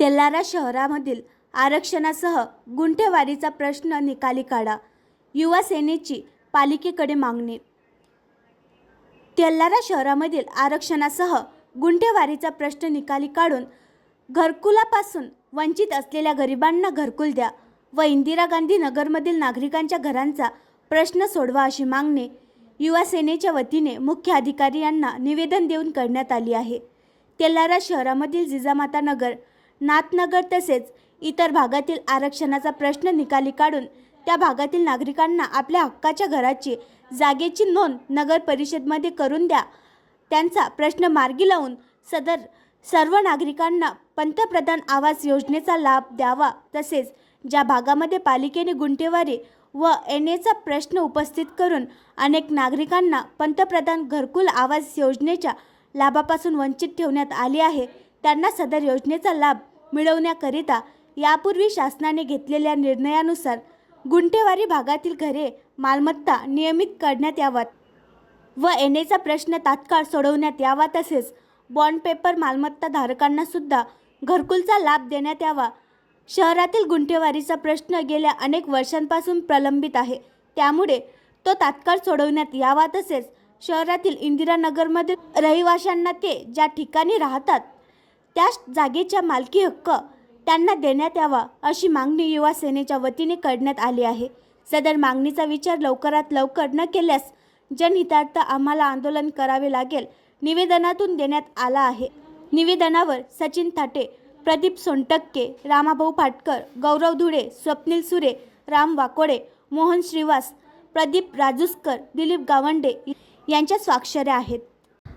तेलारा शहरामधील आरक्षणासह गुंठेवारीचा प्रश्न निकाली काढा. युवा सेनेची पालिकेकडे मागणी. तेलारा शहरामधील आरक्षणासह गुंठेवारीचा प्रश्न निकाली काढून घरकुलापासून वंचित असलेल्या गरिबांना घरकुल द्या व इंदिरा गांधी नगरमधील नागरिकांच्या घरांचा प्रश्न सोडवा अशी मागणी युवा सेनेच्या वतीने मुख्य अधिकारी यांना निवेदन देऊन करण्यात आली आहे. तेलारा शहरामधील जिजामाता नगर नाथनगर तसेच इतर भागातील आरक्षणाचा प्रश्न निकाली काढून त्या भागातील नागरिकांना आपल्या हक्काच्या घराची जागेची नोंद नगर परिषदमध्ये करून द्या. त्यांचा प्रश्न मार्गी लावून सदर सर्व नागरिकांना पंतप्रधान आवास योजनेचा लाभ द्यावा. तसेच ज्या भागामध्ये पालिकेने गुंठेवारी व एन एचा प्रश्न उपस्थित करून अनेक नागरिकांना पंतप्रधान घरकुल आवास योजनेच्या लाभापासून वंचित ठेवण्यात आले आहे त्यांना सदर योजनेचा लाभ मिळवण्याकरिता यापूर्वी शासनाने घेतलेल्या निर्णयानुसार गुंठेवारी भागातील घरे मालमत्ता नियमित करण्यात याव्यात व एनेचा प्रश्न तात्काळ सोडवण्यात यावा तसेच बॉन्ड पेपर मालमत्ता धारकांना सुद्धा घरकुलचा लाभ देण्यात यावा. शहरातील गुंठेवारीचा प्रश्न गेल्या अनेक वर्षांपासून प्रलंबित आहे. त्यामुळे तो तात्काळ सोडवण्यात यावा तसेच शहरातील इंदिरानगरमधील रहिवाशांना ते ज्या ठिकाणी राहतात त्या जागेच्या मालकी हक्क त्यांना देण्यात यावा अशी मागणी युवा सेनेच्या वतीने करण्यात आली आहे. सदर मागणीचा विचार लवकरात लवकर न केल्यास जनहितार्थ आम्हाला आंदोलन करावे लागेल निवेदनातून देण्यात आला आहे. निवेदनावर सचिन थाटे प्रदीप सोनटक्के रामाभाऊ फाटकर गौरव धुळे स्वप्नील सुरे राम वाकोडे मोहन श्रीवास प्रदीप राजूसकर दिलीप गावंडे यांच्या स्वाक्षऱ्या आहेत.